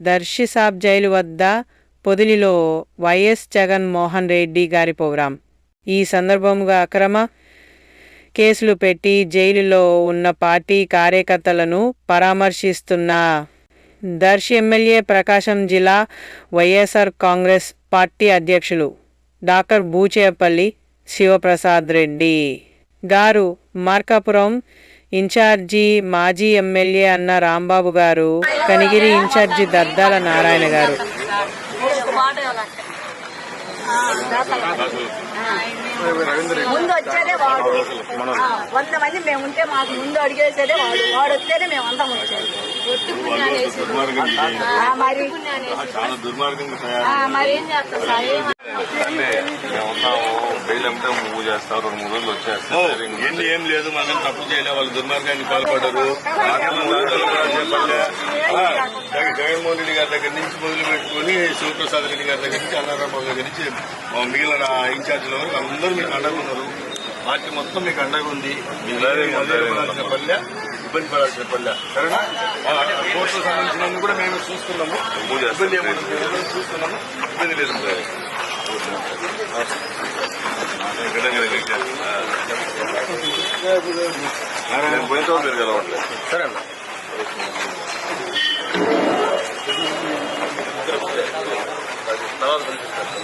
దర్శి సాబ్ jail వద్ద పొదిలిలో YS Jaganmohan Reddy గారి programme. ఈ సందర్భంగా అక్రమ కేసులు పెట్టి జైలులో ఉన్న పార్టీ కార్యకర్తలను పరామర్శిస్తున్న దర్శి ఎమ్మెల్యే ప్రకాశం జిల్లా వైఎస్ఆర్ కాంగ్రెస్ పార్టీ అధ్యక్షులు డాక్టర్ బూచేపల్లి శివప్రసాద్ రెడ్డి గారు మార్కాపురం ఇన్ఛార్జి మాజీ ఎమ్మెల్యే అన్న రాంబాబు గారు కనిగిరి ఇన్ఛార్జి దద్దాల నారాయణ గారు. ముందు వచ్చేదే వాడు. ఆ, వంద మంది మేము ఉంటే మాకు ముందు అడిగేసేదే వాడు. వాడు వస్తేనే మేము అందరం వచ్చేది ఆ, మరి చాలా దుర్మార్గంగా తయారు ఆ, మరి ఏం చేస్తాం సార్ ఏం అంటే మేము ఉన్నాము బెయిల్ అమ్మితే మూవ్ చేస్తాం రెండు మూడు రోజులు వచ్చేస్తాం ఏంటి ఏం లేదు మనం తప్పు చేయలే వాళ్ళు దుర్మార్గానికి. ఆ, జగన్- జగన్మోహన్ రెడ్డి గారి దగ్గర నుంచి మొదలు పెట్టుకుని శివప్రసాద్ రెడ్డి గారి దగ్గర నుంచి అన్నారాబాబు దగ్గర నుంచి మా మిగిలిన ఇన్ఛార్జీల వరకు అందరూ మీకు అండగా ఉన్నారు. పార్టీ మొత్తం మీకు అండగా ఉంది. పల్లె ఇబ్బంది పడాల్సిన పల్లె. సరేనా? ఆ, కోర్టుకు సంబంధించిన కూడా మేము చూస్తున్నాము. ఇబ్బంది మేము చూస్తున్నాము. ఇబ్బంది లేదు. నేను పోయిన తర్వాత మీరు కలవట్లేదు సరే అన్న తర్వాత పిలిపిస్తాను.